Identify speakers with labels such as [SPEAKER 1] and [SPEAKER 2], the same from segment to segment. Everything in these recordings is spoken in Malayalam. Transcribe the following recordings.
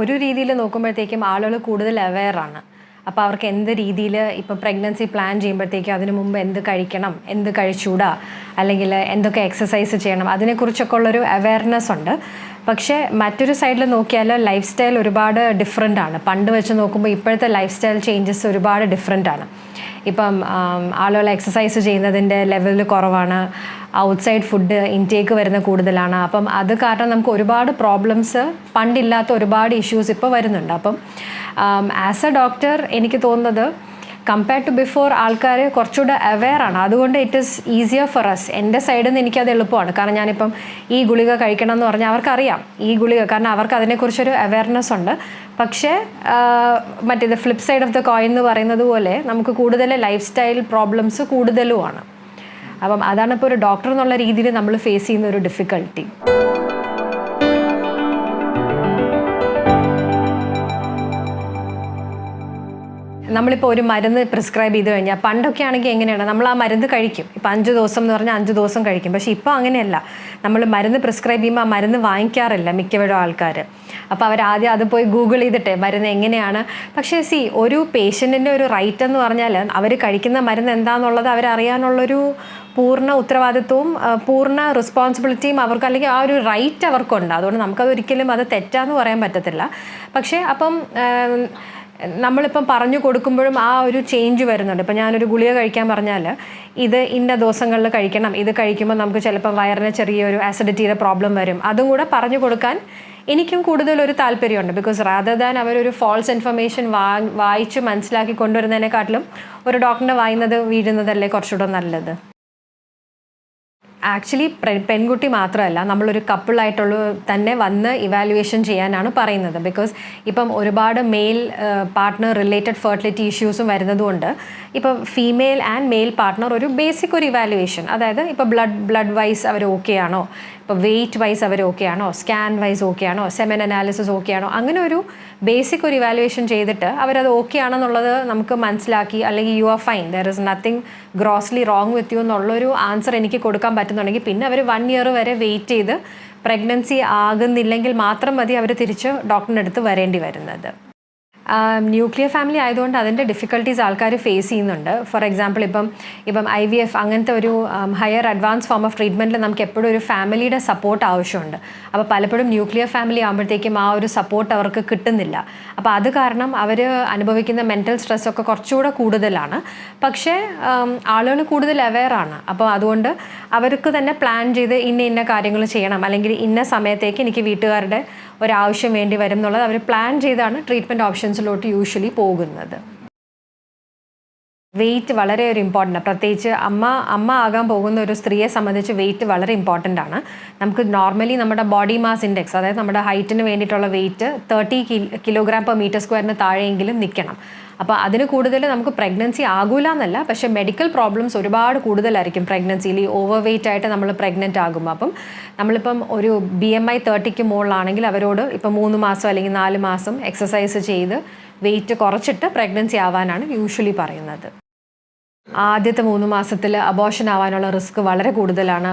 [SPEAKER 1] ഒരു രീതിയിൽ നോക്കുമ്പോഴത്തേക്കും ആളുകൾ കൂടുതൽ അവെയറാണ് അപ്പോൾ അവർക്ക് എന്ത് രീതിയിൽ ഇപ്പോൾ പ്രഗ്നൻസി പ്ലാൻ ചെയ്യുമ്പോഴത്തേക്കും അതിന് മുമ്പ് എന്ത് കഴിക്കണം എന്ത് കഴിച്ചൂടാ അല്ലെങ്കിൽ എന്തൊക്കെ എക്സസൈസ് ചെയ്യണം അതിനെക്കുറിച്ചൊക്കെ ഉള്ളൊരു അവയർനെസ് ഉണ്ട്. പക്ഷേ മറ്റൊരു സൈഡിൽ നോക്കിയാൽ ലൈഫ് സ്റ്റൈൽ ഒരുപാട് ഡിഫറെന്റ് ആണ്. പണ്ട് വെച്ച് നോക്കുമ്പോൾ ഇപ്പോഴത്തെ ലൈഫ് സ്റ്റൈൽ ചേഞ്ചസ് ഒരുപാട് ഡിഫറെന്റ് ആണ്. ഇപ്പം ആളുകൾ എക്സസൈസ് ചെയ്യുന്നതിന്റെ ലെവൽ കുറവാണ്. ഔട്ട്സൈഡ് ഫുഡ് ഇൻടേക്ക് വരുന്ന കൂടുതലാണ്. അപ്പം അത് കാരണം നമുക്ക് ഒരുപാട് പ്രോബ്ലംസ് പണ്ടില്ലാത്ത ഒരുപാട് ഇഷ്യൂസ് ഇപ്പോൾ വരുന്നുണ്ട്. അപ്പം ആസ് എ ഡോക്ടർ എനിക്ക് തോന്നുന്നത് കമ്പയർഡ് ടു ബിഫോർ ആൾക്കാർ കുറച്ചുകൂടെ അവെയർ ആണ്. അതുകൊണ്ട് it is easier for us എന്റെ സൈഡിൽ നിന്ന് എനിക്കത് എളുപ്പമാണ്. കാരണം ഞാനിപ്പം ഈ ഗുളിക കഴിക്കണം എന്ന് പറഞ്ഞാൽ അവർക്കറിയാം. ഈ ഗുളിക കാരണം അവർക്ക് അതിനെക്കുറിച്ചൊരു അവയർനെസ് ഉണ്ട്. പക്ഷേ മറ്റേത് flip side of the coin എന്ന് പറയുന്നത് പോലെ നമുക്ക് കൂടുതൽ ലൈഫ് സ്റ്റൈൽ പ്രോബ്ലംസ് കൂടുതലുമാണ്. അപ്പം അതാണ് ഇപ്പോൾ ഒരു ഡോക്ടർ എന്നുള്ള രീതിയിൽ നമ്മൾ ഫേസ് ചെയ്യുന്ന ഒരു ഡിഫിക്കൽട്ടി നമ്മളിപ്പോൾ ഒരു മരുന്ന് പ്രിസ്ക്രൈബ് ചെയ്ത് കഴിഞ്ഞാൽ പണ്ടൊക്കെ ആണെങ്കിൽ എങ്ങനെയാണ്? നമ്മൾ ആ മരുന്ന് കഴിക്കും. ഇപ്പം അഞ്ച് ദിവസം എന്ന് പറഞ്ഞാൽ അഞ്ച് ദിവസം കഴിക്കും. പക്ഷേ ഇപ്പോൾ അങ്ങനെയല്ല. നമ്മൾ മരുന്ന് പ്രിസ്ക്രൈബ് ചെയ്യുമ്പോൾ ആ മരുന്ന് വാങ്ങിക്കാറില്ല മിക്കവരും ആൾക്കാർ അപ്പോൾ അവർ ആദ്യം അത് പോയി ഗൂഗിൾ ചെയ്തിട്ട് മരുന്ന് എങ്ങനെയാണ്? പക്ഷേ സി ഒരു പേഷ്യന്റിന്റെ ഒരു റൈറ്റ് എന്ന് പറഞ്ഞാൽ അവർ കഴിക്കുന്ന മരുന്ന് എന്താണെന്നുള്ളത് അവരറിയാനുള്ളൊരു പൂർണ ഉത്തരവാദിത്വവും പൂർണ റെസ്പോൺസിബിലിറ്റിയും അവർക്ക് അല്ലെങ്കിൽ ആ ഒരു റൈറ്റ് അവർക്കുണ്ട്. അതുകൊണ്ട് നമുക്കത് ഒരിക്കലും അത് തെറ്റാന്ന് പറയാൻ പറ്റത്തില്ല. പക്ഷേ അപ്പം നമ്മളിപ്പം പറഞ്ഞു കൊടുക്കുമ്പോഴും ആ ഒരു ചേഞ്ച് വരുന്നുണ്ട്. ഇപ്പം ഞാനൊരു ഗുളിക കഴിക്കാൻ പറഞ്ഞാൽ ഇത് ഇന്ന ദിവസങ്ങളിൽ കഴിക്കണം. ഇത് കഴിക്കുമ്പോൾ നമുക്ക് ചിലപ്പോൾ വയറിന് ചെറിയൊരു ആസിഡിറ്റിയുടെ പ്രോബ്ലം വരും. അതും കൂടെ പറഞ്ഞു കൊടുക്കാൻ എനിക്കും കൂടുതൽ ഒരു താല്പര്യമുണ്ട്. ബിക്കോസ് റാദർ ദാൻ അവരൊരു ഫോൾസ് ഇൻഫർമേഷൻ വാ വായിച്ച് മനസ്സിലാക്കി കൊണ്ടുവരുന്നതിനെക്കാട്ടിലും ഒരു ഡോക്ടറിനെ വായുന്നത് വീഴുന്നതല്ലേ കുറച്ചുകൂടെ നല്ലത്? ആക്ച്വലി പെൺകുട്ടി മാത്രമല്ല നമ്മളൊരു കപ്പിളായിട്ടുള്ള തന്നെ വന്ന് ഇവാലുവേഷൻ ചെയ്യാനാണ് പറയുന്നത്. ബിക്കോസ് ഇപ്പം ഒരുപാട് മെയിൽ പാർട്ട്ണർ റിലേറ്റഡ് ഫെർട്ടിലിറ്റി ഇഷ്യൂസും വരുന്നതുകൊണ്ട് ഇപ്പം ഫീമെയിൽ ആൻഡ് മെയിൽ പാർട്ട്ണർ ഒരു ബേസിക് ഒരു ഇവാലുവേഷൻ അതായത് ഇപ്പോൾ ബ്ലഡ് ബ്ലഡ് വൈസ് അവർ ഓക്കെ ആണോ? ഇപ്പോൾ വെയിറ്റ് വൈസ് അവർ ഓക്കെ ആണോ? സ്കാൻ വൈസ് ഓക്കെ ആണോ? സെമൻ അനാലിസിസ് ഓക്കെ ആണോ? അങ്ങനെ ഒരു ബേസിക് ഒരു ഇവാലുവേഷൻ ചെയ്തിട്ട് അവരത് ഓക്കെ ആണെന്നുള്ളത് നമുക്ക് മനസ്സിലാക്കി അല്ലെങ്കിൽ you are fine there is nothing grossly wrong with you എന്നുള്ളൊരു ആൻസർ എനിക്ക് കൊടുക്കാൻ പറ്റുന്നുണ്ടെങ്കിൽ പിന്നെ അവർ വൺ ഇയർ വരെ വെയിറ്റ് ചെയ്ത് പ്രഗ്നൻസി ആകുന്നില്ലെങ്കിൽ മാത്രം മതി അവർ തിരിച്ച് ഡോക്ടറിന്റെ അടുത്ത് വരേണ്ടി വരുന്നത്. ന്യൂക്ലിയർ ഫാമിലി ആയതുകൊണ്ട് അതിന്റെ ഡിഫിക്കൽട്ടീസ് ആൾക്കാർ ഫേസ് ചെയ്യുന്നുണ്ട്. ഫോർ എക്സാമ്പിൾ ഇപ്പം ഇപ്പം ഐ വി എഫ് അങ്ങനത്തെ ഒരു ഹയർ അഡ്വാൻസ് ഫോം ഓഫ് ട്രീറ്റ്മെന്റിൽ നമുക്ക് എപ്പോഴും ഒരു ഫാമിലിയുടെ സപ്പോർട്ട് ആവശ്യമുണ്ട്. അപ്പോൾ പലപ്പോഴും ന്യൂക്ലിയർ ഫാമിലി ആകുമ്പോഴത്തേക്കും ആ ഒരു സപ്പോർട്ട് അവർക്ക് കിട്ടുന്നില്ല. അപ്പോൾ അത് കാരണം അവർ അനുഭവിക്കുന്ന മെന്റൽ സ്ട്രെസ്സൊക്കെ കുറച്ചുകൂടെ കൂടുതലാണ്. പക്ഷേ ആളുകൾ കൂടുതൽ അവെയറാണ് അപ്പോൾ അതുകൊണ്ട് അവർക്ക് തന്നെ പ്ലാൻ ചെയ്ത് ഇന്ന ഇന്ന കാര്യങ്ങൾ ചെയ്യണം. അല്ലെങ്കിൽ ഇന്ന സമയത്തേക്ക് എനിക്ക് വീട്ടുകാരുടെ ഒരാവശ്യം വേണ്ടി വരും എന്നുള്ളത് അവർ പ്ലാൻ ചെയ്താണ് ട്രീറ്റ്മെന്റ് ഓപ്ഷൻസിലോട്ട് യൂഷ്വലി പോകുന്നത്. വെയിറ്റ് വളരെ ഒരു ഇമ്പോർട്ടന്റ് ആണ്. പ്രത്യേകിച്ച് അമ്മ അമ്മ ആകാൻ പോകുന്ന ഒരു സ്ത്രീയെ സംബന്ധിച്ച് വെയിറ്റ് വളരെ ഇമ്പോർട്ടന്റ് ആണ്. നമുക്ക് നോർമലി നമ്മുടെ ബോഡി മാസ് ഇൻഡെക്സ് അതായത് നമ്മുടെ ഹൈറ്റിന് വേണ്ടിയിട്ടുള്ള weight thirty kilogram per metre സ്ക്വയറിന് താഴെയെങ്കിലും നിൽക്കണം. അപ്പോൾ അതിന് കൂടുതൽ നമുക്ക് പ്രഗ്നൻസി ആകൂല എന്നല്ല പക്ഷേ മെഡിക്കൽ പ്രോബ്ലംസ് ഒരുപാട് കൂടുതലായിരിക്കും പ്രഗ്നൻസിയിൽ ഈ ഓവർ വെയിറ്റ് ആയിട്ട് നമ്മൾ പ്രഗ്നന്റ് ആകുമ്പോൾ. അപ്പം നമ്മളിപ്പം ഒരു ബി എം ഐ തേർട്ടിക്ക് മുകളിലാണെങ്കിൽ അവരോട് ഇപ്പം മൂന്ന് മാസം അല്ലെങ്കിൽ നാല് മാസം എക്സസൈസ് ചെയ്ത് വെയിറ്റ് കുറച്ചിട്ട് പ്രഗ്നൻസി ആവാനാണ് യൂഷ്വലി പറയുന്നത്. ആദ്യത്തെ മൂന്ന് മാസത്തിൽ അബോഷൻ ആവാനുള്ള റിസ്ക് വളരെ കൂടുതലാണ്.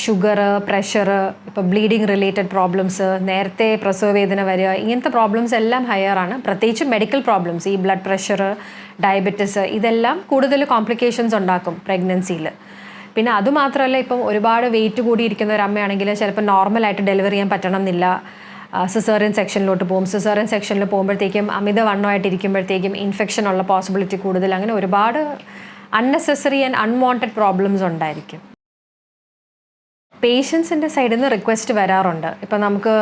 [SPEAKER 1] ഷുഗർ പ്രഷർ ഇപ്പോൾ ബ്ലീഡിങ് റിലേറ്റഡ് പ്രോബ്ലംസ് നേരത്തെ പ്രസവവേദന വരിക ഇങ്ങനത്തെ പ്രോബ്ലംസ് എല്ലാം ഹയർ ആണ്. പ്രത്യേകിച്ച് മെഡിക്കൽ പ്രോബ്ലംസ് ഈ ബ്ലഡ് പ്രഷർ ഡയബറ്റിസ് ഇതെല്ലാം കൂടുതൽ കോംപ്ലിക്കേഷൻസ് ഉണ്ടാക്കും പ്രഗ്നൻസിയിൽ പിന്നെ അതുമാത്രമല്ല ഇപ്പം ഒരുപാട് വെയിറ്റ് കൂടിയിരിക്കുന്ന ഒരു അമ്മയാണെങ്കിൽ ചിലപ്പോൾ നോർമലായിട്ട് ഡെലിവറി ചെയ്യാൻ പറ്റണം എന്നില്ല സിസേറിയൻ സെക്ഷനിലോട്ട് പോകും. സിസേറിയൻ സെക്ഷനിൽ പോകുമ്പോഴത്തേക്കും അമിത വണ്ണമായിട്ട് ഇരിക്കുമ്പോഴത്തേക്കും ഇൻഫെക്ഷൻ ഉള്ള പോസിബിലിറ്റി കൂടുതൽ. അങ്ങനെ ഒരുപാട് അൺനെസസറി ആൻഡ് അൺവാണ്ടഡ് പ്രോബ്ലംസ് ഉണ്ടായിരിക്കും. പേഷ്യൻസിന്റെ സൈഡിൽ നിന്ന് റിക്വസ്റ്റ് വരാറുണ്ട്. ഇപ്പം നമുക്ക്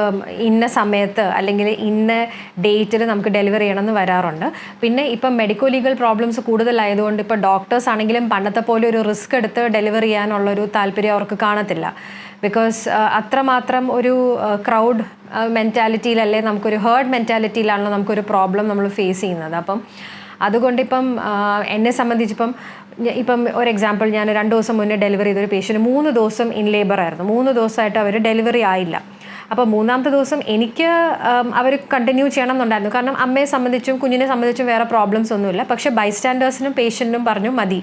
[SPEAKER 1] ഇന്ന സമയത്ത് അല്ലെങ്കിൽ ഇന്ന ഡേറ്റിൽ നമുക്ക് ഡെലിവറി ചെയ്യണമെന്ന് വരാറുണ്ട്. പിന്നെ ഇപ്പം മെഡിക്കോ ലീഗൽ പ്രോബ്ലംസ് കൂടുതലായതുകൊണ്ട് ഇപ്പോൾ ഡോക്ടേഴ്സ് ആണെങ്കിലും പണ്ടത്തെ പോലെ ഒരു റിസ്ക് എടുത്ത് ഡെലിവറി ചെയ്യാനുള്ളൊരു താല്പര്യം അവർക്ക് കാണത്തില്ല. ബിക്കോസ് അത്രമാത്രം ഒരു ക്രൗഡ് മെന്റാലിറ്റിയിലല്ലേ നമുക്കൊരു ഹേർഡ് മെന്റാലിറ്റിയിലാണല്ലോ നമുക്കൊരു പ്രോബ്ലം നമ്മൾ ഫേസ് ചെയ്യുന്നത്. അപ്പം അതുകൊണ്ടിപ്പം എന്നെ സംബന്ധിച്ചിപ്പം ഇപ്പം ഒരു എക്സാമ്പിൾ ഞാൻ രണ്ട് ദിവസം മുന്നേ ഡെലിവറി ചെയ്തൊരു പേഷ്യന്റ് മൂന്ന് ദിവസം ഇൻ ലേബർ ആയിരുന്നു. മൂന്ന് ദിവസമായിട്ട് അവർ ഡെലിവറി ആയില്ല. അപ്പോൾ മൂന്നാമത്തെ ദിവസം എനിക്ക് അവർ കണ്ടിന്യൂ ചെയ്യണം എന്നുണ്ടായിരുന്നു കാരണം അമ്മയെ സംബന്ധിച്ചും കുഞ്ഞിനെ സംബന്ധിച്ചും വേറെ പ്രോബ്ലംസ് ഒന്നുമില്ല. പക്ഷേ ബൈസ്റ്റാൻഡേഴ്സിനും പേഷ്യന്റിനും പറഞ്ഞു മതി.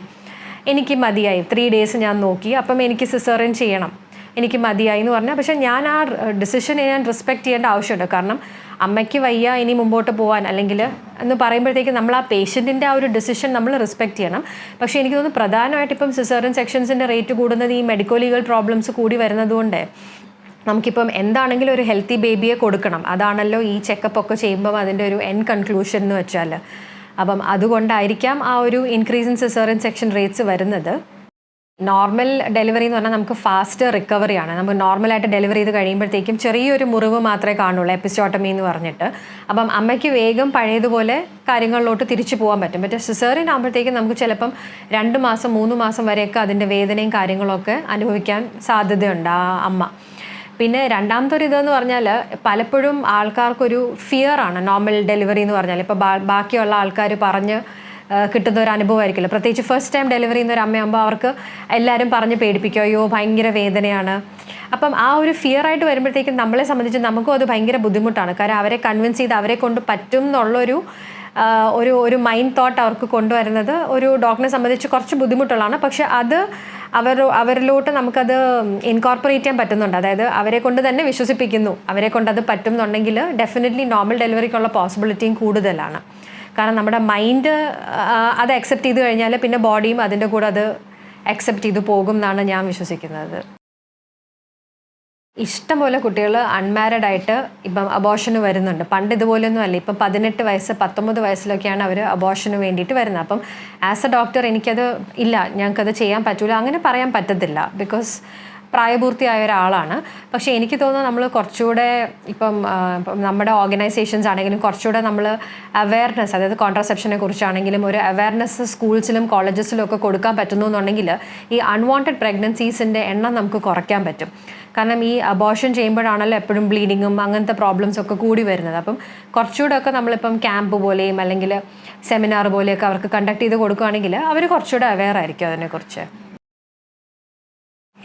[SPEAKER 1] എനിക്ക് മതിയായി. ത്രീ ഡേയ്സ് ഞാൻ നോക്കി. അപ്പം എനിക്ക് സിസേറിയൻ ചെയ്യണം. എനിക്ക് മതിയായി എന്ന് പറഞ്ഞാൽ പക്ഷേ ഞാൻ ആ ഡിസിഷനെ ഞാൻ റെസ്പെക്ട് ചെയ്യേണ്ട ആവശ്യമുണ്ട്. കാരണം അമ്മയ്ക്ക് വയ്യ ഇനി മുമ്പോട്ട് പോകാൻ അല്ലെങ്കിൽ എന്ന് പറയുമ്പോഴത്തേക്ക് നമ്മൾ ആ പേഷ്യന്റിന്റെ ആ ഒരു ഡിസിഷൻ നമ്മൾ റെസ്പെക്ട് ചെയ്യണം. പക്ഷേ എനിക്ക് തോന്നുന്നു പ്രധാനമായിട്ട് ഇപ്പം സിസേറിയൻ സെക്ഷൻസിന്റെ റേറ്റ് കൂടുന്നത് ഈ മെഡിക്കോ ലീഗൽ പ്രോബ്ലംസ് കൂടി വരുന്നതുകൊണ്ട് നമുക്കിപ്പം എന്താണെങ്കിലും ഒരു ഹെൽത്തി ബേബിയെ കൊടുക്കണം. അതാണല്ലോ ഈ ചെക്കപ്പ് ഒക്കെ ചെയ്യുമ്പം അതിന്റെ ഒരു എൻ കൺക്ലൂഷൻ എന്ന് വെച്ചാൽ അപ്പം അതുകൊണ്ടായിരിക്കാം ആ ഒരു increase in caesarean section rates വരുന്നത്. നോർമൽ ഡെലിവറി എന്ന് പറഞ്ഞാൽ നമുക്ക് ഫാസ്റ്റ് റിക്കവറി ആണ്. നമുക്ക് നോർമലായിട്ട് ഡെലിവറി ചെയ്ത് കഴിയുമ്പോഴത്തേക്കും ചെറിയൊരു മുറിവ് മാത്രമേ കാണുള്ളൂ എപ്പിസ്റ്റോട്ടമി എന്ന് പറഞ്ഞിട്ട്. അപ്പം അമ്മയ്ക്ക് വേഗം പഴയതുപോലെ കാര്യങ്ങളിലോട്ട് തിരിച്ചു പോകാൻ പറ്റും. പക്ഷേ സിസേറിയൻ ആകുമ്പോഴത്തേക്കും നമുക്ക് ചിലപ്പം രണ്ട് മാസം മൂന്ന് മാസം വരെയൊക്കെ അതിന്റെ വേദനയും കാര്യങ്ങളൊക്കെ അനുഭവിക്കാൻ സാധ്യതയുണ്ട് ആ അമ്മ. പിന്നെ രണ്ടാമത്തെ ഒരു ഇതെന്ന് പറഞ്ഞാൽ പലപ്പോഴും ആൾക്കാർക്കൊരു ഫിയർ ആണ് നോർമൽ ഡെലിവറി എന്ന് പറഞ്ഞാൽ. ഇപ്പോൾ ബാക്കിയുള്ള ആൾക്കാർ പറഞ്ഞ് കിട്ടുന്ന ഒരു അനുഭവമായിരിക്കില്ല പ്രത്യേകിച്ച് ഫസ്റ്റ് ടൈം ഡെലിവറി ചെയ്യുന്ന ഒരു അമ്മയാകുമ്പോൾ അവർക്ക് എല്ലാവരും പറഞ്ഞ് പേടിപ്പിക്കും അയ്യോ ഭയങ്കര വേദനയാണ്. അപ്പം ആ ഒരു ഫിയർ ആയിട്ട് വരുമ്പോഴത്തേക്കും നമ്മളെ സംബന്ധിച്ച് നമുക്കും അത് ഭയങ്കര ബുദ്ധിമുട്ടാണ്. കാരണം അവരെ കൺവിൻസ് ചെയ്ത് അവരെ കൊണ്ട് പറ്റും എന്നുള്ളൊരു ഒരു ഒരു മൈൻഡ് തോട്ട് അവർക്ക് കൊണ്ടുവരുന്നത് ഒരു ഡോക്ടറിനെ സംബന്ധിച്ച് കുറച്ച് ബുദ്ധിമുട്ടുള്ളതാണ് പക്ഷെ അത് അവർ അവരിലോട്ട് നമുക്കത് ഇൻകോർപ്പറേറ്റ് ചെയ്യാൻ പറ്റുന്നുണ്ട്. അതായത് അവരെ കൊണ്ട് തന്നെ വിശ്വസിപ്പിക്കുന്നു. അവരെ കൊണ്ട് അത് പറ്റും എന്നുണ്ടെങ്കിൽ ഡെഫിനറ്റ്ലി നോർമൽ ഡെലിവറിക്കുള്ള പോസിബിലിറ്റിയും കൂടുതലാണ്. കാരണം നമ്മുടെ മൈൻഡ് അത് അക്സെപ്റ്റ് ചെയ്ത് കഴിഞ്ഞാൽ പിന്നെ ബോഡിയും അതിന്റെ കൂടെ അത് അക്സെപ്റ്റ് ചെയ്ത് പോകും എന്നാണ് ഞാൻ വിശ്വസിക്കുന്നത്. ഇഷ്ടംപോലെ കുട്ടികൾ അൺമാരിഡ് ആയിട്ട് ഇപ്പം അബോഷന് വരുന്നുണ്ട്. പണ്ട് ഇതുപോലെയൊന്നും അല്ല. ഇപ്പം പതിനെട്ട് വയസ്സ് പത്തൊമ്പത് വയസ്സിലൊക്കെയാണ് അവർ അബോഷന് വേണ്ടിയിട്ട് വരുന്നത്. അപ്പം ആസ് എ ഡോക്ടർ എനിക്കത് ഇല്ല. ഞങ്ങൾക്കത് ചെയ്യാൻ പറ്റൂല. അങ്ങനെ പറയാൻ പറ്റത്തില്ല. ബിക്കോസ് പ്രായപൂർത്തിയായ ഒരാളാണ്. പക്ഷേ എനിക്ക് തോന്നുന്നു നമ്മൾ കുറച്ചുകൂടെ ഇപ്പം നമ്മുടെ ഓർഗനൈസേഷൻസ് ആണെങ്കിലും കുറച്ചുകൂടെ നമ്മൾ അവയർനെസ് അതായത് കോൺട്രസെപ്ഷനെ കുറിച്ചാണെങ്കിലും ഒരു അവയർനെസ് സ്കൂൾസിലും കോളേജസിലും ഒക്കെ കൊടുക്കാൻ പറ്റുന്നു എന്നുണ്ടെങ്കിൽ ഈ അൺവാണ്ടഡ് പ്രഗ്നൻസീസിന്റെ എണ്ണം നമുക്ക് കുറയ്ക്കാൻ പറ്റും. കാരണം ഈ അബോഷൻ ചെയ്യുമ്പോഴാണല്ലോ എപ്പോഴും ബ്ലീഡിങ്ങും അങ്ങനത്തെ പ്രോബ്ലംസ് ഒക്കെ കൂടി വരുന്നത്. അപ്പം കുറച്ചുകൂടെ ഒക്കെ നമ്മളിപ്പം ക്യാമ്പ് പോലെയും അല്ലെങ്കിൽ സെമിനാർ പോലെയൊക്കെ അവർക്ക് കണ്ടക്ട് ചെയ്ത് കൊടുക്കുകയാണെങ്കിൽ അവർ കുറച്ചുകൂടെ അവെയർ ആയിരിക്കും അതിനെക്കുറിച്ച്.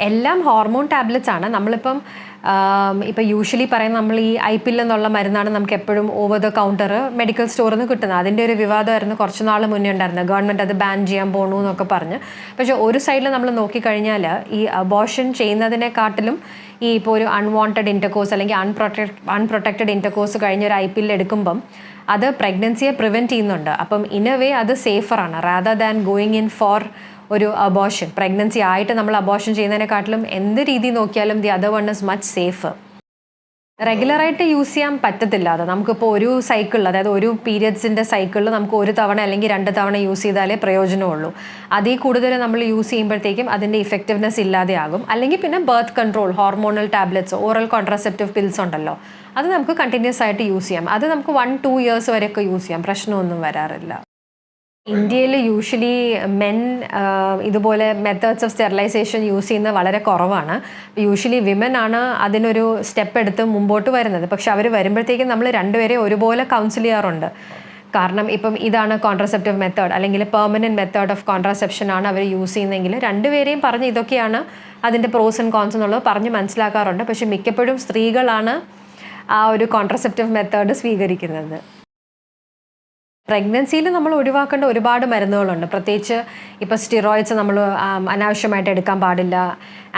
[SPEAKER 1] എല്ലാം ഹോർമോൺ ടാബ്ലറ്റ്സ് ആണ്. നമ്മളിപ്പം ഇപ്പം യൂഷ്വലി പറയുന്ന നമ്മൾ ഈ ഐ പിൽ എന്നുള്ള മരുന്നാണ് നമുക്ക് എപ്പോഴും ഓവർ ദ കൗണ്ടർ മെഡിക്കൽ സ്റ്റോറിൽ നിന്ന് കിട്ടുന്നത്. അതിന്റെ ഒരു വിവാദമായിരുന്നു കുറച്ച് നാൾ മുന്നേ ഉണ്ടായിരുന്നത്. ഗവൺമെന്റ് അത് ബാൻ ചെയ്യാൻ പോകണു എന്നൊക്കെ പറഞ്ഞ്. പക്ഷേ ഒരു സൈഡിൽ നമ്മൾ നോക്കിക്കഴിഞ്ഞാൽ ഈ അബോഷൻ ചെയ്യുന്നതിനെക്കാട്ടിലും ഈ ഇപ്പോൾ ഒരു അൺവാണ്ടഡ് ഇന്റർകോഴ്സ് അല്ലെങ്കിൽ അൺപ്രൊട്ടക്ട് അൺപ്രൊട്ടക്റ്റഡ് ഇന്റർകോഴ്സ് കഴിഞ്ഞ ഒരു ഐ പിൽ എടുക്കുമ്പം അത് പ്രഗ്നൻസിയെ പ്രിവെന്റ് ചെയ്യുന്നുണ്ട്. അപ്പം ഇൻ എ വേ അത് സേഫറാണ് rather than going in for ഒരു അബോഷൻ പ്രഗ്നൻസി ആയിട്ട് നമ്മൾ അബോഷൻ ചെയ്യുന്നതിനെക്കാട്ടിലും എന്ത് രീതി നോക്കിയാലും the other one is much safe റെഗുലറായിട്ട് യൂസ് ചെയ്യാൻ പറ്റത്തില്ല അത്. നമുക്കിപ്പോൾ ഒരു സൈക്കിളിൽ അതായത് ഒരു പീരിയഡ്സിന്റെ സൈക്കിളിൽ നമുക്ക് ഒരു തവണ അല്ലെങ്കിൽ രണ്ട് തവണ യൂസ് ചെയ്താലേ പ്രയോജനമുള്ളൂ. അതിൽ കൂടുതൽ നമ്മൾ യൂസ് ചെയ്യുമ്പോഴത്തേക്കും അതിന്റെ ഇഫക്റ്റീവ്നെസ് ഇല്ലാതെയാകും അല്ലെങ്കിൽ പിന്നെ birth control hormonal tablets oral contraceptive pills ഉണ്ടല്ലോ. അത് നമുക്ക് കണ്ടിന്യൂസ് ആയിട്ട് യൂസ് ചെയ്യാം. അത് നമുക്ക് വൺ ടു ഇയേഴ്സ് വരെയൊക്കെ യൂസ് ചെയ്യാം. പ്രശ്നമൊന്നും വരാറില്ല. ഇന്ത്യയിൽ യൂഷ്വലി മെൻ ഇതുപോലെ മെത്തേഡ്സ് ഓഫ് സ്റ്റെറിലൈസേഷൻ യൂസ് ചെയ്യുന്നത് വളരെ കുറവാണ്. യൂഷ്വലി വിമൻ ആണ് അതിനൊരു സ്റ്റെപ്പ് എടുത്ത് മുമ്പോട്ട് വരുന്നത്. പക്ഷെ അവർ വരുമ്പോഴത്തേക്കും നമ്മൾ രണ്ടുപേരെ ഒരുപോലെ കൗൺസിൽ ചെയ്യാറുണ്ട്. കാരണം ഇപ്പം ഇതാണ് കോൺട്രസെപ്റ്റീവ് മെത്തേഡ് അല്ലെങ്കിൽ പെർമനന്റ് മെത്തേഡ് ഓഫ് കോൺട്രസെപ്ഷൻ ആണ് അവർ യൂസ് ചെയ്യുന്നതെങ്കിൽ രണ്ടുപേരെയും പറഞ്ഞ് ഇതൊക്കെയാണ് അതിന്റെ പ്രോസ് ആൻഡ് കോൺസ് എന്നുള്ളത് പറഞ്ഞ് മനസ്സിലാക്കാറുണ്ട്. പക്ഷെ മിക്കപ്പോഴും സ്ത്രീകളാണ് ആ ഒരു കോൺട്രസെപ്റ്റീവ് മെത്തേഡ് സ്വീകരിക്കുന്നത്. പ്രഗ്നൻസിയിൽ നമ്മൾ ഒഴിവാക്കേണ്ട ഒരുപാട് മരുന്നുകളുണ്ട്. പ്രത്യേകിച്ച് ഇപ്പോൾ സ്റ്റിറോയിഡ്സ് നമ്മൾ അനാവശ്യമായിട്ട് എടുക്കാൻ പാടില്ല.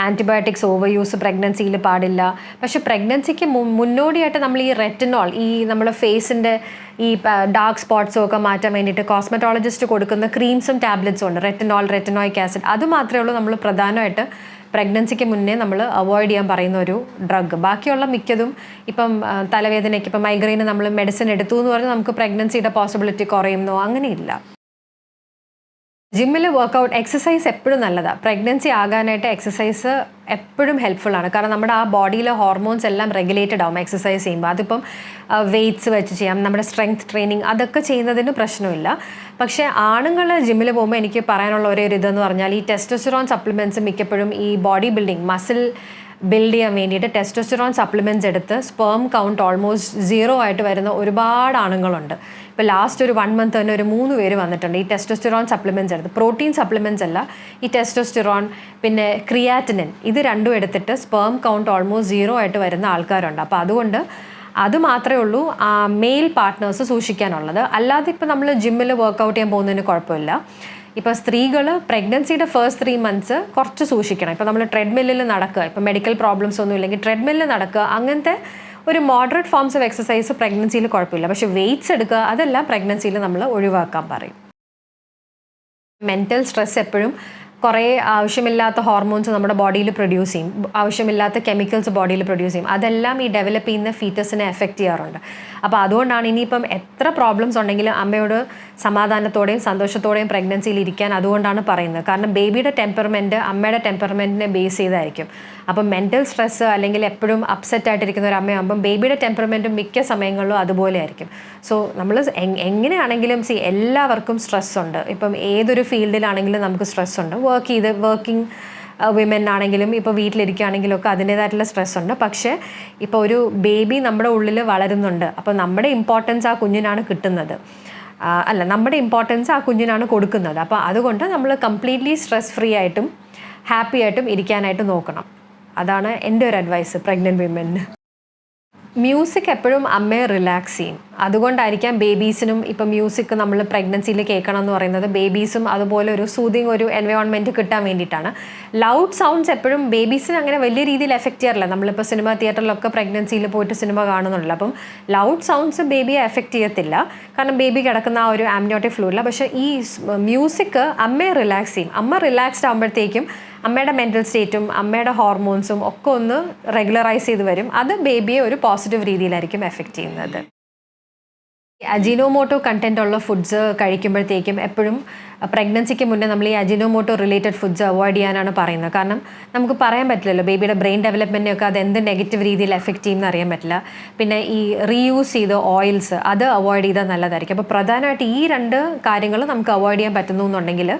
[SPEAKER 1] ആന്റിബയോട്ടിക്സ് ഓവർ യൂസ് പ്രഗ്നൻസിയിൽ പാടില്ല. പക്ഷെ പ്രഗ്നൻസിക്ക് മുന്നോടിയായിട്ട് നമ്മൾ ഈ റെറ്റിനോൾ ഈ നമ്മുടെ ഫേസിന്റെ ഈ ഡാർക്ക് സ്പോട്ട്സും ഒക്കെ മാറ്റാൻ വേണ്ടിയിട്ട് കോസ്മെറ്റോളജിസ്റ്റ് കൊടുക്കുന്ന ക്രീംസും ടാബ്ലറ്റ്സും ഉണ്ട്. റെറ്റിനോൾ റെറ്റിനോയിക് ആസിഡ് അത് മാത്രമേ ഉള്ളൂ നമ്മൾ പ്രധാനമായിട്ട് പ്രഗ്നൻസിക്ക് മുന്നേ നമ്മൾ അവോയ്ഡ് ചെയ്യാൻ പറയുന്ന ഒരു ഡ്രഗ് ബാക്കിയുള്ള മിക്കതും ഇപ്പം തലവേദനയ്ക്ക് ഇപ്പം മൈഗ്രെയിന് നമ്മൾ മെഡിസിൻ എടുത്തു എന്ന് പറഞ്ഞാൽ നമുക്ക് പ്രഗ്നൻസിയുടെ പോസിബിലിറ്റി കുറയുന്നോ. അങ്ങനെയില്ല. ജിമ്മിൽ വർക്കൗട്ട് എക്സസൈസ് എപ്പോഴും നല്ലതാണ് പ്രഗ്നൻസി ആകാനായിട്ട് എക്സസൈസ് എപ്പോഴും ഹെൽപ്ഫുൾ ആണ്. കാരണം നമ്മുടെ ആ ബോഡിയിലെ ഹോർമോൺസ് എല്ലാം റെഗുലേറ്റഡ് ആവും എക്സസൈസ് ചെയ്യുമ്പോൾ അതിപ്പം വെയ്റ്റ്സ് വെച്ച് ചെയ്യാം നമ്മുടെ സ്ട്രെങ്ത് ട്രെയിനിങ് അതൊക്കെ ചെയ്യുന്നതിന് പ്രശ്നമില്ല. പക്ഷേ ആണുങ്ങൾ ജിമ്മിൽ പോകുമ്പോൾ എനിക്ക് പറയാനുള്ള ഒരേ ഒരു ഇതെന്ന് പറഞ്ഞാൽ ഈ ടെസ്റ്റോസ്റ്ററോൺ സപ്ലിമെന്റ്സ് മിക്കപ്പോഴും ഈ ബോഡി ബിൽഡിംഗ് മസിൽ ബിൽഡ് ചെയ്യാൻ വേണ്ടിയിട്ട് ടെസ്റ്റോസ്റ്ററോൺ സപ്ലിമെന്റ്സ് എടുത്ത് സ്പേം കൗണ്ട് ഓൾമോസ്റ്റ് സീറോ ആയിട്ട് വരുന്ന ഒരുപാട് ആണുങ്ങളുണ്ട്. ഇപ്പോൾ ലാസ്റ്റ് ഒരു വൺ മന്ത് തന്നെ ഒരു മൂന്ന് പേര് വന്നിട്ടുണ്ട്. ഈ ടെസ്റ്റോസ്റ്റിറോൺ സപ്ലിമെന്റ്സ് എടുത്ത്. പ്രോട്ടീൻ സപ്ലിമെന്റ്സ് അല്ല ഈ ടെസ്റ്റോസ്റ്റിറോൺ പിന്നെ ക്രിയാറ്റിനിൻ ഇത് രണ്ടും എടുത്തിട്ട് സ്പേം കൗണ്ട് ഓൾമോസ്റ്റ് സീറോ ആയിട്ട് വരുന്ന ആൾക്കാരുണ്ട്. അപ്പോൾ അതുകൊണ്ട് അത് മാത്രമേ ഉള്ളൂ. മെയിൽ പാർട്ട്നേഴ്സ് സൂക്ഷിക്കാനുള്ളത്. അല്ലാതെ ഇപ്പോൾ നമ്മൾ ജിമ്മിൽ വർക്കൗട്ട് ചെയ്യാൻ പോകുന്നതിന് കുഴപ്പമില്ല. ഇപ്പോൾ സ്ത്രീകൾ പ്രഗ്നൻസിയുടെ ഫസ്റ്റ് ത്രീ മന്ത്സ് കുറച്ച് സൂക്ഷിക്കണം. ഇപ്പോൾ നമ്മൾ ട്രെഡ്മില്ലിൽ നടക്കുക. ഇപ്പോൾ മെഡിക്കൽ പ്രോബ്ലംസ് ഒന്നും ഇല്ലെങ്കിൽ ട്രെഡ്മില്ലിൽ നടക്കുക. അങ്ങനത്തെ ഒരു മോഡറേറ്റ് ഫോംസ് ഓഫ് എക്സസൈസ് പ്രഗ്നൻസിയിൽ കുഴപ്പമില്ല. പക്ഷെ വെയിറ്റ്സ് എടുക്കുക അതെല്ലാം പ്രഗ്നൻസിയിൽ നമ്മൾ ഒഴിവാക്കാൻ പറയും. മെന്റൽ സ്ട്രെസ് എപ്പോഴും കുറേ ആവശ്യമില്ലാത്ത ഹോർമോൺസ് നമ്മുടെ ബോഡിയിൽ പ്രൊഡ്യൂസ് ചെയ്യും. ആവശ്യമില്ലാത്ത കെമിക്കൽസ് ബോഡിയിൽ പ്രൊഡ്യൂസ് ചെയ്യും. അതെല്ലാം ഈ ഡെവലപ്പ് ചെയ്യുന്ന ഫീറ്റസിനെ എഫക്റ്റ് ചെയ്യാറുണ്ട്. അപ്പോൾ അതുകൊണ്ടാണ് ഇനിയിപ്പം എത്ര പ്രോബ്ലംസ് ഉണ്ടെങ്കിലും അമ്മയോട് സമാധാനത്തോടെയും സന്തോഷത്തോടെയും പ്രഗ്നൻസിയിൽ ഇരിക്കാൻ അതുകൊണ്ടാണ് പറയുന്നത്. കാരണം ബേബിയുടെ ടെമ്പർമെന്റ് അമ്മയുടെ ടെമ്പർമെന്റിനെ ബേസ് ചെയ്തായിരിക്കും. അപ്പം മെന്റൽ സ്ട്രെസ് അല്ലെങ്കിൽ എപ്പോഴും അപ്സെറ്റ് ആയിട്ടിരിക്കുന്ന ഒരു അമ്മയാകുമ്പം ബേബിയുടെ ടെമ്പർമെന്റും മിക്ക സമയങ്ങളിലും അതുപോലെ ആയിരിക്കും. സോ നമ്മൾ എങ്ങനെയാണെങ്കിലും സി എല്ലാവർക്കും സ്ട്രെസ് ഉണ്ട്. ഇപ്പം ഏതൊരു ഫീൽഡിലാണെങ്കിലും നമുക്ക് സ്ട്രെസ് ഉണ്ട്. വർക്ക് ചെയ്ത് വർക്കിംഗ് വിമൻ ആണെങ്കിലും ഇപ്പോൾ വീട്ടിലിരിക്കുകയാണെങ്കിലും ഒക്കെ അതിന്റേതായിട്ടുള്ള സ്ട്രെസ് ഉണ്ട്. പക്ഷേ ഇപ്പോൾ ഒരു ബേബി നമ്മുടെ ഉള്ളിൽ വളരുന്നുണ്ട്. അപ്പോൾ നമ്മുടെ ഇമ്പോർട്ടൻസ് ആ കുഞ്ഞിനാണ് കിട്ടുന്നത്. അല്ല നമ്മുടെ ഇമ്പോർട്ടൻസ് ആ കുഞ്ഞിനാണ് കൊടുക്കുന്നത്. അപ്പോൾ അതുകൊണ്ട് നമ്മൾ കംപ്ലീറ്റ്ലി സ്ട്രെസ് ഫ്രീ ആയിട്ടും ഹാപ്പി ആയിട്ടും ഇരിക്കാനായിട്ട് നോക്കണം. അതാണ് എന്റെ ഒരു അഡ്വൈസ് പ്രഗ്നന്റ് വിമന് മ്യൂസിക് എപ്പോഴും അമ്മയെ റിലാക്സ് ചെയ്യും. അതുകൊണ്ടായിരിക്കാം ബേബീസിനും ഇപ്പം മ്യൂസിക് നമ്മൾ പ്രഗ്നൻസിയിൽ കേൾക്കണം എന്ന് പറയുന്നത്. ബേബീസും അതുപോലെ ഒരു സൂതിങ് ഒരു എൻവയോൺമെന്റ് കിട്ടാൻ വേണ്ടിയിട്ടാണ്. ലൗഡ് സൗണ്ട്സ് എപ്പോഴും ബേബീസിന് അങ്ങനെ വലിയ രീതിയിൽ എഫക്റ്റ് ചെയ്യാറില്ല. നമ്മളിപ്പോൾ സിനിമ തിയേറ്ററിലൊക്കെ പ്രഗ്നൻസിയിൽ പോയിട്ട് സിനിമ കാണുന്നുണ്ടല്ലോ. അപ്പം ലൗഡ് സൗണ്ട്സ് ബേബിയെ എഫക്റ്റ് ചെയ്യത്തില്ല. കാരണം ബേബി കിടക്കുന്ന ആ ഒരു ആംനിയോട്ടിക് ഫ്ലൂയില്ല പക്ഷേ ഈ മ്യൂസിക് അമ്മയെ റിലാക്സ് ചെയ്യും. അമ്മ റിലാക്സ്ഡ് ആകുമ്പോഴത്തേക്കും അമ്മയുടെ മെന്റൽ സ്റ്റേറ്റും അമ്മയുടെ ഹോർമോൺസും ഒക്കെ ഒന്ന് റെഗുലറൈസ് ചെയ്ത് വരും. അത് ബേബിയെ ഒരു പോസിറ്റീവ് രീതിയിലായിരിക്കും എഫക്റ്റ് ചെയ്യുന്നത്. അജിനോമോട്ടോ കണ്ടന്റ് ഉള്ള ഫുഡ്സ് കഴിക്കുമ്പോഴത്തേക്കും എപ്പോഴും പ്രഗ്നൻസിക്ക് മുന്നേ നമ്മൾ ഈ അജിനോമോട്ടോ റിലേറ്റഡ് ഫുഡ്സ് അവോയ്ഡ് ചെയ്യാനാണ് പറയുന്നത്. കാരണം നമുക്ക് പറയാൻ പറ്റില്ലല്ലോ ബേബിയുടെ ബ്രെയിൻ ഡെവലപ്മെന്റിനൊക്കെ അത് എന്ത് നെഗറ്റീവ് രീതിയിൽ എഫക്റ്റ് ചെയ്യുമെന്ന് അറിയാൻ പറ്റില്ല. പിന്നെ ഈ റീയൂസ് ചെയ്ത ഓയിൽസ് അത് അവോയ്ഡ് ചെയ്താൽ നല്ലതായിരിക്കും. അപ്പോൾ പ്രധാനമായിട്ട് ഈ രണ്ട് കാര്യങ്ങൾ നമുക്ക് അവോയ്ഡ് ചെയ്യാൻ പറ്റുന്നു എന്നുണ്ടെങ്കിൽ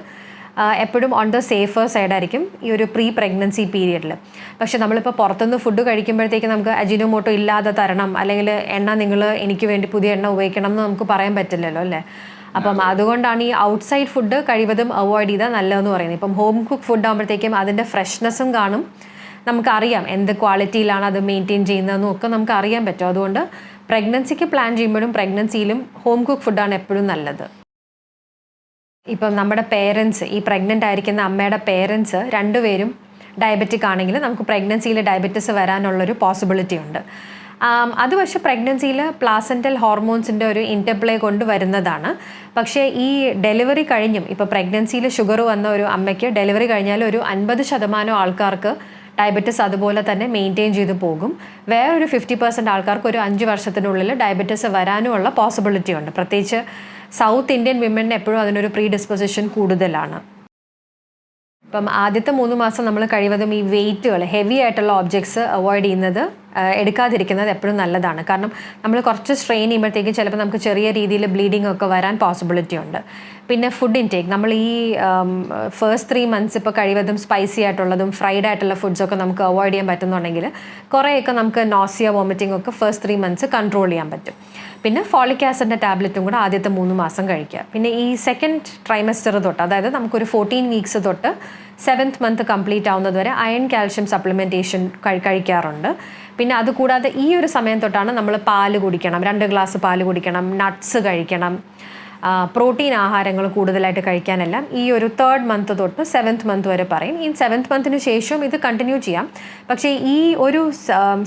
[SPEAKER 1] എപ്പോഴും ഓൺ ദ സേഫർ സൈഡായിരിക്കും ഈ ഒരു പ്രീ പ്രഗ്നൻസി പീരിയഡിൽ പക്ഷെ നമ്മളിപ്പോൾ പുറത്തുനിന്ന് ഫുഡ് കഴിക്കുമ്പോഴത്തേക്ക് നമുക്ക് അജിനോമോട്ടോ ഇല്ലാതെ തരണം അല്ലെങ്കിൽ എണ്ണ നിങ്ങൾ എനിക്ക് വേണ്ടി പുതിയ എണ്ണ ഉപയോഗിക്കണം എന്ന് നമുക്ക് പറയാൻ പറ്റില്ലല്ലോ അല്ലേ? അപ്പം അതുകൊണ്ടാണ് ഈ ഔട്ട് സൈഡ് ഫുഡ് കഴിവതും അവോയ്ഡ് ചെയ്താൽ നല്ലതെന്ന് പറയുന്നത്. ഇപ്പം ഹോം കുക്ക് ഫുഡ് ആകുമ്പോഴത്തേക്കും അതിന്റെ ഫ്രഷ്നെസ്സും കാണും. നമുക്കറിയാം എന്ത് ക്വാളിറ്റിയിലാണ് അത് മെയിന്റെയിൻ ചെയ്യുന്നതെന്നും ഒക്കെ നമുക്ക് അറിയാൻ പറ്റും. അതുകൊണ്ട് പ്രഗ്നൻസിക്ക് പ്ലാൻ ചെയ്യുമ്പോഴും പ്രഗ്നൻസിയിലും ഹോം കുക്ക് ഫുഡാണ് എപ്പോഴും നല്ലത്. ഇപ്പം നമ്മുടെ പേരൻസ് ഈ പ്രഗ്നന്റ് ആയിരിക്കുന്ന അമ്മയുടെ പേരൻസ് രണ്ടുപേരും ഡയബറ്റിക് ആണെങ്കിൽ നമുക്ക് പ്രഗ്നൻസിയിൽ ഡയബറ്റിസ് വരാനുള്ളൊരു പോസിബിലിറ്റി ഉണ്ട്. അത് പക്ഷെ പ്രഗ്നൻസിയിൽ പ്ലാസന്റൽ ഹോർമോൺസിന്റെ ഒരു ഇന്റർപ്ലേ കൊണ്ട് വരുന്നതാണ് പക്ഷേ ഈ ഡെലിവറി കഴിഞ്ഞും ഇപ്പോൾ പ്രഗ്നൻസിയിൽ ഷുഗർ വന്ന ഒരു അമ്മയ്ക്ക് ഡെലിവറി കഴിഞ്ഞാൽ ഒരു അൻപത് ശതമാനം ആൾക്കാർക്ക് ഡയബറ്റിസ് അതുപോലെ തന്നെ മെയിന്റെയിൻ ചെയ്തു പോകും. വേറൊരു ഫിഫ്റ്റി പെർസെന്റ് ആൾക്കാർക്ക് ഒരു അഞ്ച് വർഷത്തിനുള്ളിൽ ഡയബറ്റിസ് വരാനുമുള്ള പോസിബിലിറ്റി ഉണ്ട്. പ്രത്യേകിച്ച് സൗത്ത് ഇന്ത്യൻ വിമനിന് എപ്പോഴും അതിനൊരു പ്രീ ഡിസ്പൊസിഷൻ കൂടുതലാണ്. ഇപ്പം ആദ്യത്തെ മൂന്ന് മാസം നമ്മൾ കഴിവതും ഈ വെയിറ്റുകൾ ഹെവി ആയിട്ടുള്ള ഒബ്ജക്ട്സ് അവോയ്ഡ് ചെയ്യുന്നത് എടുക്കാതിരിക്കുന്നത് എപ്പോഴും നല്ലതാണ്. കാരണം നമ്മൾ കുറച്ച് സ്ട്രെയിൻ ചെയ്യുമ്പോഴത്തേക്കും ചിലപ്പോൾ നമുക്ക് ചെറിയ രീതിയിൽ ബ്ലീഡിംഗ് ഒക്കെ വരാൻ പോസിബിലിറ്റി ഉണ്ട്. പിന്നെ ഫുഡ് ഇൻടേക്ക് നമ്മൾ ഈ ഫസ്റ്റ് ത്രീ മന്ത്സ് ഇപ്പോൾ കഴിവതും സ്പൈസി ആയിട്ടുള്ളതും ഫ്രൈഡ് ആയിട്ടുള്ള ഫുഡ്സൊക്കെ നമുക്ക് അവോയ്ഡ് ചെയ്യാൻ പറ്റുന്നുണ്ടെങ്കിൽ കുറേയൊക്കെ നമുക്ക് നോസിയ വോമിറ്റിംഗ് ഒക്കെ ഫസ്റ്റ് ത്രീ മന്ത്സ് കൺട്രോൾ ചെയ്യാൻ പറ്റും. പിന്നെ ഫോളിക് ആസിഡിന്റെ ടാബ്ലറ്റും കൂടെ ആദ്യത്തെ മൂന്ന് മാസം കഴിക്കുക. പിന്നെ ഈ സെക്കൻഡ് ട്രൈമസ്റ്റർ തൊട്ട് അതായത് നമുക്കൊരു ഫോർട്ടീൻ വീക്സ് തൊട്ട് സെവൻത്ത് മന്ത് കംപ്ലീറ്റ് ആവുന്നത് വരെ അയൺ കാൽഷ്യം സപ്ലിമെന്റേഷൻ കഴിക്കാറുണ്ട്. പിന്നെ അതുകൂടാതെ ഈ ഒരു സമയം തൊട്ടാണ് നമ്മൾ പാൽ കുടിക്കണം. രണ്ട് ഗ്ലാസ് പാൽ കുടിക്കണം നട്ട്സ് കഴിക്കണം. പ്രോട്ടീൻ ആഹാരങ്ങൾ കൂടുതലായിട്ട് കഴിക്കാനെല്ലാം ഈ ഒരു തേർഡ് മന്ത് തൊട്ട് സെവൻത്ത് മന്ത് വരെ പറയും. ഈ സെവൻത്ത് മന്തിന് ശേഷവും ഇത് കണ്ടിന്യൂ ചെയ്യാം. പക്ഷേ ഈ ഒരു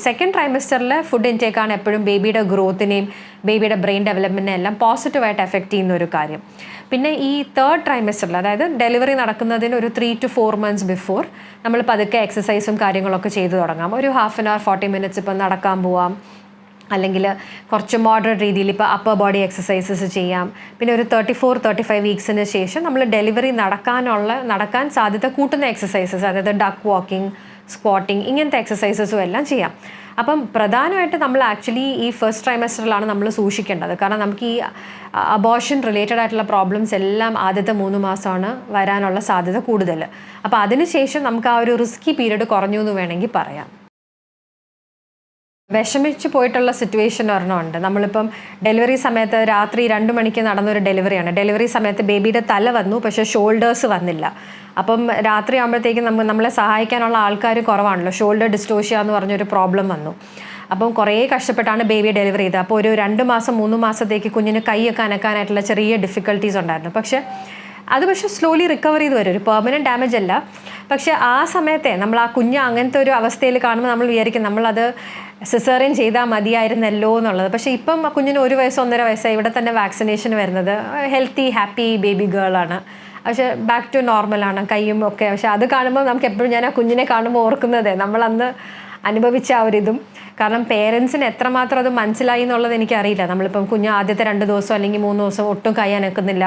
[SPEAKER 1] സെക്കൻഡ് ട്രൈമസ്റ്ററിലെ ഫുഡ് ഇൻടേക്കാണ് എപ്പോഴും ബേബിയുടെ ഗ്രോത്തിനെയും ബേബിയുടെ ബ്രെയിൻ ഡെവലപ്മെന്റിനെ എല്ലാം പോസിറ്റീവായിട്ട് എഫക്റ്റ് ചെയ്യുന്ന ഒരു കാര്യം. പിന്നെ ഈ തേർഡ് ട്രൈമസ്റ്ററിൽ അതായത് ഡെലിവറി നടക്കുന്നതിന് ഒരു three two four months before നമ്മൾ പതുക്കെ എക്സസൈസും കാര്യങ്ങളൊക്കെ ചെയ്തു തുടങ്ങാം. ഒരു half an hour forty minutes ഇപ്പം നടക്കാൻ പോവാം. അല്ലെങ്കിൽ കുറച്ച് മോഡറേറ്റ് രീതിയിൽ ഇപ്പോൾ അപ്പർ ബോഡി എക്സസൈസസ് ചെയ്യാം. പിന്നെ ഒരു തേർട്ടി ഫോർ തേർട്ടി ഫൈവ് വീക്സിന് ശേഷം നമ്മൾ ഡെലിവറി നടക്കാനുള്ള നടക്കാൻ സാധ്യത കൂട്ടുന്ന എക്സസൈസസ് അതായത് ഡക്ക് വാക്കിംഗ് സ്ക്വാട്ടിങ് ഇങ്ങനത്തെ എക്സസൈസസും എല്ലാം ചെയ്യാം. അപ്പം പ്രധാനമായിട്ട് നമ്മൾ ആക്ച്വലി ഈ ഫസ്റ്റ് ട്രൈമസ്റ്ററിലാണ് നമ്മൾ സൂക്ഷിക്കേണ്ടത്. കാരണം നമുക്ക് ഈ അബോഷൻ റിലേറ്റഡ് ആയിട്ടുള്ള പ്രോബ്ലംസ് എല്ലാം ആദ്യത്തെ മൂന്ന് മാസമാണ് വരാനുള്ള സാധ്യത കൂടുതൽ. അപ്പോൾ അതിനുശേഷം നമുക്ക് ആ ഒരു റിസ്കി പീരീഡ് കുറഞ്ഞു എന്ന് വേണമെങ്കിൽ പറയാം. വിഷമിച്ച് പോയിട്ടുള്ള സിറ്റുവേഷൻ ഒരെണ്ണമുണ്ട് നമ്മളിപ്പം ഡെലിവറി സമയത്ത് രാത്രി രണ്ട് മണിക്ക് നടന്നൊരു ഡെലിവറിയാണ് ഡെലിവറി സമയത്ത് ബേബിയുടെ തല വന്നു പക്ഷേ ഷോൾഡേഴ്സ് വന്നില്ല. അപ്പം രാത്രി ആകുമ്പോഴത്തേക്കും നമുക്ക് നമ്മളെ സഹായിക്കാനുള്ള ആൾക്കാർ കുറവാണല്ലോ. ഷോൾഡർ ഡിസ്റ്റോഷ്യ എന്ന് പറഞ്ഞൊരു പ്രോബ്ലം വന്നു. അപ്പം കുറേ കഷ്ടപ്പെട്ടാണ് ബേബിയെ ഡെലിവറി ചെയ്തത്. അപ്പോൾ ഒരു രണ്ട് മാസം മൂന്ന് മാസത്തേക്ക് കുഞ്ഞിന് കൈയൊക്കെ അനക്കാനായിട്ടുള്ള ചെറിയ ഡിഫിക്കൽട്ടീസ് ഉണ്ടായിരുന്നു. പക്ഷേ അത് പക്ഷേ സ്ലോലി റിക്കവർ ചെയ്ത് വരും. ഒരു പെർമനന്റ് ഡാമേജ് അല്ല. പക്ഷേ ആ സമയത്തെ നമ്മൾ ആ കുഞ്ഞ് അങ്ങനത്തെ ഒരു അവസ്ഥയിൽ കാണുമ്പോൾ നമ്മൾ വിചാരിക്കും നമ്മളത് സിസേറിയൻ ചെയ്താൽ മതിയായിരുന്നല്ലോ എന്നുള്ളത്. പക്ഷേ ഇപ്പം കുഞ്ഞിന് ഒരു വയസ്സ് ഒന്നര വയസ്സായി. ഇവിടെ തന്നെ വാക്സിനേഷൻ വരുന്നത്. ഹെൽത്തി ഹാപ്പി ബേബി ഗേളാണ്. പക്ഷെ ബാക്ക് ടു നോർമലാണ് കൈയും ഒക്കെ. പക്ഷെ അത് കാണുമ്പോൾ നമുക്ക് എപ്പോഴും ഞാൻ ആ കുഞ്ഞിനെ കാണുമ്പോൾ ഓർക്കുന്നത് നമ്മളന്ന് അനുഭവിച്ച ആ ഒരിതും കാരണം പേരൻസിന് എത്രമാത്രം അത് മനസ്സിലായി എന്നുള്ളത് എനിക്കറിയില്ല. നമ്മളിപ്പം കുഞ്ഞ് ആദ്യത്തെ രണ്ട് ദിവസം അല്ലെങ്കിൽ മൂന്ന് ദിവസം ഒട്ടും കൈ അനക്കുന്നില്ല.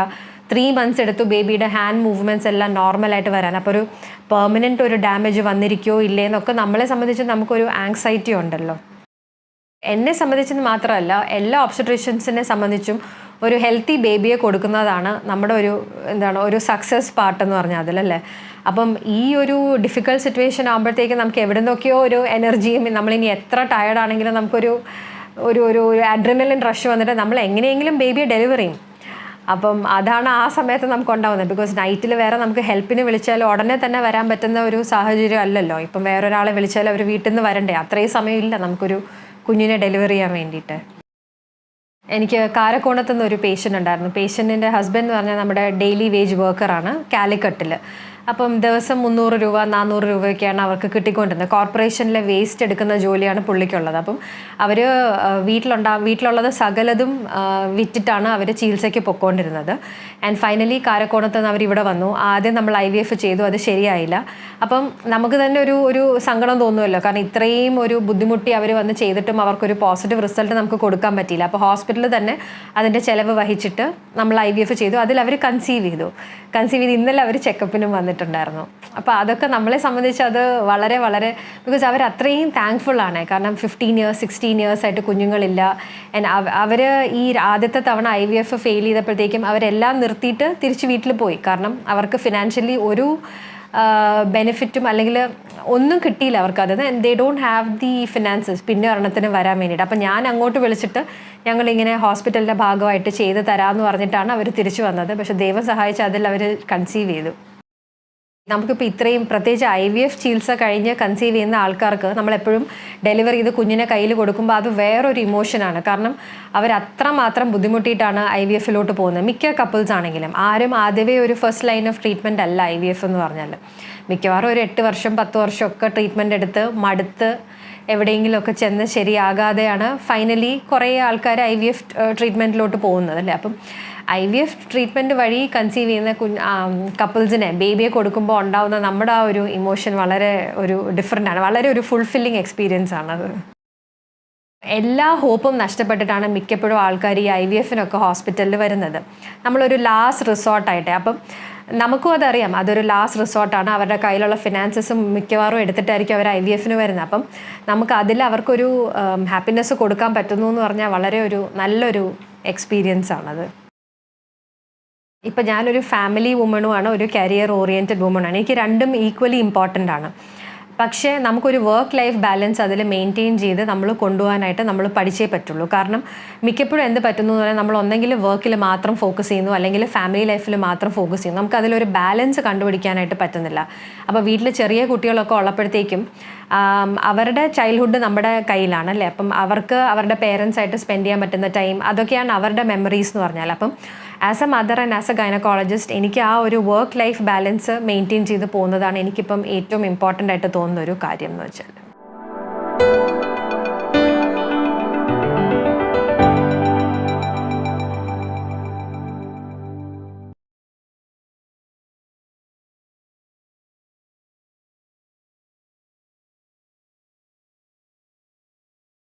[SPEAKER 1] ത്രീ മന്ത്സ് എടുത്തു ബേബിയുടെ ഹാൻഡ് മൂവ്മെന്റ്സ് എല്ലാം നോർമലായിട്ട് വരാൻ. അപ്പോൾ ഒരു പെർമനന്റ് ഒരു ഡാമേജ് വന്നിരിക്കുകയോ ഇല്ലേ എന്നൊക്കെ നമ്മളെ സംബന്ധിച്ച് നമുക്കൊരു ആങ്സൈറ്റി ഉണ്ടല്ലോ. എന്നെ സംബന്ധിച്ചെന്ന് മാത്രമല്ല എല്ലാ ഒബ്സട്രീഷ്യൻസിനെ സംബന്ധിച്ചും ഒരു ഹെൽത്തി ബേബിയെ കൊടുക്കുന്നതാണ് നമ്മുടെ ഒരു എന്താണ് ഒരു സക്സസ് പാർട്ട് എന്ന് പറഞ്ഞാൽ അതിലല്ലേ അപ്പം ഈ ഒരു ഡിഫിക്കൽട്ട് സിറ്റുവേഷൻ ആകുമ്പോഴത്തേക്കും നമുക്ക് എവിടെ നിന്നൊക്കെയോ ഒരു എനർജിയും നമ്മളിനി എത്ര ടയർഡ് ആണെങ്കിലും നമുക്കൊരു ഒരു ഒരു അഡ്രിനലിൻ റഷ് വന്നിട്ട് നമ്മൾ എങ്ങനെയെങ്കിലും ബേബിയെ ഡെലിവർ ചെയ്യും. അപ്പം അതാണ് ആ സമയത്ത് നമുക്ക് ഉണ്ടാവുന്നത്. ബിക്കോസ് നൈറ്റിൽ വേറെ നമുക്ക് ഹെൽപ്പിന് വിളിച്ചാൽ ഉടനെ തന്നെ വരാൻ പറ്റുന്ന ഒരു സാഹചര്യം അല്ലല്ലോ. ഇപ്പം വേറൊരാളെ വിളിച്ചാൽ അവർ വീട്ടിൽ നിന്ന് വരണ്ടേ. അത്രയും സമയമില്ല നമുക്കൊരു കുഞ്ഞിനെ ഡെലിവറി ചെയ്യാൻ വേണ്ടിയിട്ട്. എനിക്ക് കാരക്കോണത്തുനിന്ന് ഒരു പേഷ്യന്റ് ഉണ്ടായിരുന്നു. പേഷ്യന്റിന്റെ ഹസ്ബൻഡ് എന്ന് പറഞ്ഞാൽ നമ്മുടെ ഡെയിലി വേജ് വർക്കറാണ് കാലിക്കട്ടിൽ അപ്പം ദിവസം മുന്നൂറ് രൂപ നാനൂറ് രൂപയൊക്കെയാണ് അവർക്ക് കിട്ടിക്കൊണ്ടിരുന്നത്. കോർപ്പറേഷനിലെ വേസ്റ്റ് എടുക്കുന്ന ജോലിയാണ് പുള്ളിക്കുള്ളത്. അപ്പം അവർ വീട്ടിലുണ്ടാ വീട്ടിലുള്ളത് സകലതും വിറ്റിട്ടാണ് അവർ ചികിത്സയ്ക്ക് പൊക്കോണ്ടിരുന്നത്. ആൻഡ് ഫൈനലി കാരക്കോണത്ത് നിന്ന് അവർ ഇവിടെ വന്നു. ആദ്യം നമ്മൾ ഐ വി എഫ് ചെയ്തു അത് ശരിയായില്ല. അപ്പം നമുക്ക് തന്നെ ഒരു ഒരു സങ്കടം തോന്നുമല്ലോ കാരണം ഇത്രയും ഒരു ബുദ്ധിമുട്ടി അവർ വന്ന് ചെയ്തിട്ടും അവർക്കൊരു പോസിറ്റീവ് റിസൾട്ട് നമുക്ക് കൊടുക്കാൻ പറ്റിയില്ല. അപ്പോൾ ഹോസ്പിറ്റലിൽ തന്നെ അതിന്റെ ചിലവ് വഹിച്ചിട്ട് നമ്മൾ ഐ വി എഫ് ചെയ്തു. അതിൽ അവർ കൺസീവ് ചെയ്തു. കൺസീവ് ചെയ്ത് ഇന്നലെ അവർ ചെക്കപ്പിനും വന്നിട്ടുണ്ടായിരുന്നു. അപ്പോൾ അതൊക്കെ നമ്മളെ സംബന്ധിച്ച് അത് വളരെ വളരെ ബിക്കോസ് അവർ അത്രയും താങ്ക്ഫുൾ ആണ്. കാരണം ഫിഫ്റ്റീൻ ഇയേഴ്സ് സിക്സ്റ്റീൻ ഇയേഴ്സ് ആയിട്ട് കുഞ്ഞുങ്ങളില്ല. ആൻഡ് അവർ ഈ ആദ്യത്തെ തവണ ഐ വി എഫ് ഫെയിൽ ചെയ്തപ്പോഴത്തേക്കും അവരെല്ലാം നിർത്തിയിട്ട് തിരിച്ച് വീട്ടിൽ പോയി. കാരണം അവർക്ക് ഫിനാൻഷ്യലി ഒരു ബെനിഫിറ്റും അല്ലെങ്കിൽ ഒന്നും കിട്ടിയില്ല അവർക്ക് അത്. They don't have the finances പിന്നെ ഒരെണ്ണത്തിന് വരാൻ വേണ്ടിയിട്ട്. അപ്പം ഞാൻ അങ്ങോട്ട് വിളിച്ചിട്ട് ഞങ്ങളിങ്ങനെ ഹോസ്പിറ്റലിന്റെ ഭാഗമായിട്ട് ചെയ്ത് തരാമെന്ന് പറഞ്ഞിട്ടാണ് അവർ തിരിച്ചു വന്നത്. പക്ഷേ ദൈവം സഹായിച്ച് അതിൽ അവർ കൺസീവ് ചെയ്തു. നമുക്കിപ്പോൾ ഇത്രയും പ്രത്യേകിച്ച് ഐ വി എഫ് ചികിത്സ കഴിഞ്ഞ് കൺസീവ് ചെയ്യുന്ന ആൾക്കാർക്ക് നമ്മളെപ്പോഴും ഡെലിവറി ചെയ്ത് കുഞ്ഞിനെ കയ്യിൽ കൊടുക്കുമ്പോൾ അത് വേറൊരു ഇമോഷനാണ് കാരണം അവർ അത്രമാത്രം ബുദ്ധിമുട്ടിയിട്ടാണ് ഐ വി എഫിലോട്ട് പോകുന്നത്. മിക്ക കപ്പിൾസ് ആണെങ്കിലും. ആരും ആദ്യമേ ഒരു ഫസ്റ്റ് ലൈൻ ഓഫ് ട്രീറ്റ്മെന്റ് അല്ല ഐ വി എഫ് എന്ന് പറഞ്ഞാൽ മിക്കവാറും ഒരു എട്ട് വർഷം പത്ത് വർഷമൊക്കെ ട്രീറ്റ്മെന്റ് എടുത്ത് മടുത്ത് എവിടെയെങ്കിലുമൊക്കെ ചെന്ന് ശരിയാകാതെയാണ് ഫൈനലി കുറേ ആൾക്കാർ ഐ വി എഫ് ട്രീറ്റ്മെന്റിലോട്ട് പോകുന്നത് അല്ലേ? അപ്പം ഐ വി എഫ് ട്രീറ്റ്മെന്റ് വഴി കൺസീവ് ചെയ്യുന്ന കുഞ്ഞ് കപ്പിൾസിനെ ബേബിയെ കൊടുക്കുമ്പോൾ ഉണ്ടാവുന്ന നമ്മുടെ ആ ഒരു ഇമോഷൻ വളരെ ഒരു ഡിഫറെന്റ് ആണ്. വളരെ ഒരു ഫുൾഫില്ലിങ് എക്സ്പീരിയൻസ് ആണത് എല്ലാ ഹോപ്പും നഷ്ടപ്പെട്ടിട്ടാണ് മിക്കപ്പോഴും ആൾക്കാർ ഈ ഐ വി എഫിനൊക്കെ ഹോസ്പിറ്റലിൽ വരുന്നത്. നമ്മളൊരു ലാസ്റ്റ് റിസോർട്ടായിട്ട് അപ്പം നമുക്കും അതറിയാം. അതൊരു ലാസ്റ്റ് റിസോർട്ടാണ് അവരുടെ കയ്യിലുള്ള ഫിനാൻസസും മിക്കവാറും എടുത്തിട്ടായിരിക്കും അവർ ഐ വി എഫിന് വരുന്നത്. അപ്പം നമുക്ക് അതിൽ അവർക്കൊരു ഹാപ്പിനെസ് കൊടുക്കാൻ പറ്റുന്നു എന്ന് പറഞ്ഞാൽ വളരെ ഒരു നല്ലൊരു എക്സ്പീരിയൻസ് ആണത്. ഇപ്പം ഞാനൊരു ഫാമിലി വുമണുമാണ് ഒരു കരിയർ ഓറിയന്റഡ് വുമണാണ് എനിക്ക് രണ്ടും ഈക്വലി ഇമ്പോർട്ടന്റ് ആണ്. പക്ഷേ നമുക്കൊരു വർക്ക് ലൈഫ് ബാലൻസ് അതിൽ മെയിന്റെയിൻ ചെയ്ത് നമ്മൾ കൊണ്ടുപോകാനായിട്ട് നമ്മൾ പഠിച്ചേ പറ്റുള്ളൂ. കാരണം മിക്കപ്പോഴും എന്ത് പറ്റുന്നു എന്ന് പറഞ്ഞാൽ നമ്മൾ ഒന്നെങ്കിൽ വർക്കിൽ മാത്രം ഫോക്കസ് ചെയ്യുന്നു അല്ലെങ്കിൽ ഫാമിലി ലൈഫിൽ മാത്രം ഫോക്കസ് ചെയ്യുന്നു. നമുക്ക് അതിലൊരു ബാലൻസ് കണ്ടുപിടിക്കാനായിട്ട് പറ്റുന്നില്ല. അപ്പോൾ വീട്ടിൽ ചെറിയ കുട്ടികളൊക്കെ ഉള്ളപ്പോഴത്തേക്കും അവരുടെ ചൈൽഡ്ഹുഡ് നമ്മുടെ കയ്യിലാണ് അല്ലേ? അപ്പം അവർക്ക് അവരുടെ പേരൻസ് ആയിട്ട് സ്പെൻഡ് ചെയ്യാൻ പറ്റുന്ന ടൈം അതൊക്കെയാണ് അവരുടെ മെമ്മറീസ് എന്ന് പറഞ്ഞാൽ. അപ്പം as a mother and as a gynaecologist എനിക്ക് ആ ഒരു വർക്ക് ലൈഫ് ബാലൻസ് മെയിന്റെയിൻ ചെയ്ത് പോകുന്നതാണ് എനിക്കിപ്പം ഏറ്റവും ഇമ്പോർട്ടന്റ് ആയിട്ട് തോന്നുന്ന ഒരു കാര്യം എന്ന് വെച്ചാൽ